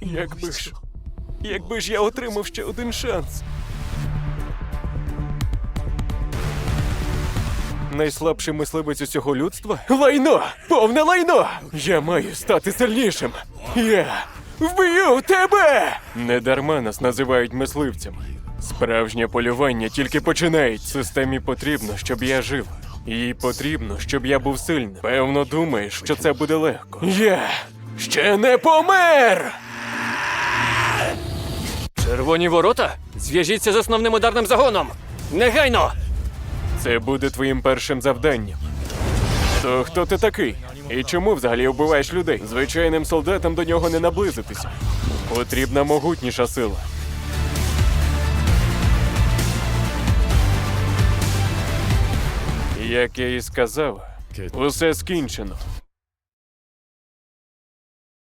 Якби ж. Якби ж я отримав ще один шанс. Найслабший мисливець усього людства? Лайно! Повне лайно! Я маю стати сильнішим. Я вб'ю тебе! Недарма нас називають мисливцями. Справжнє полювання тільки починають. Системі потрібно, щоб я жив. Їй потрібно, щоб я був сильним. Певно, думаєш, що це буде легко. Я ще не помер! Червоні ворота? Зв'яжіться з основним ударним загоном! Негайно! Це буде твоїм першим завданням. То хто ти такий? І чому взагалі вбиваєш людей? Звичайним солдатам до нього не наблизитися. Потрібна могутніша сила. Як я і сказав, усе скінчено.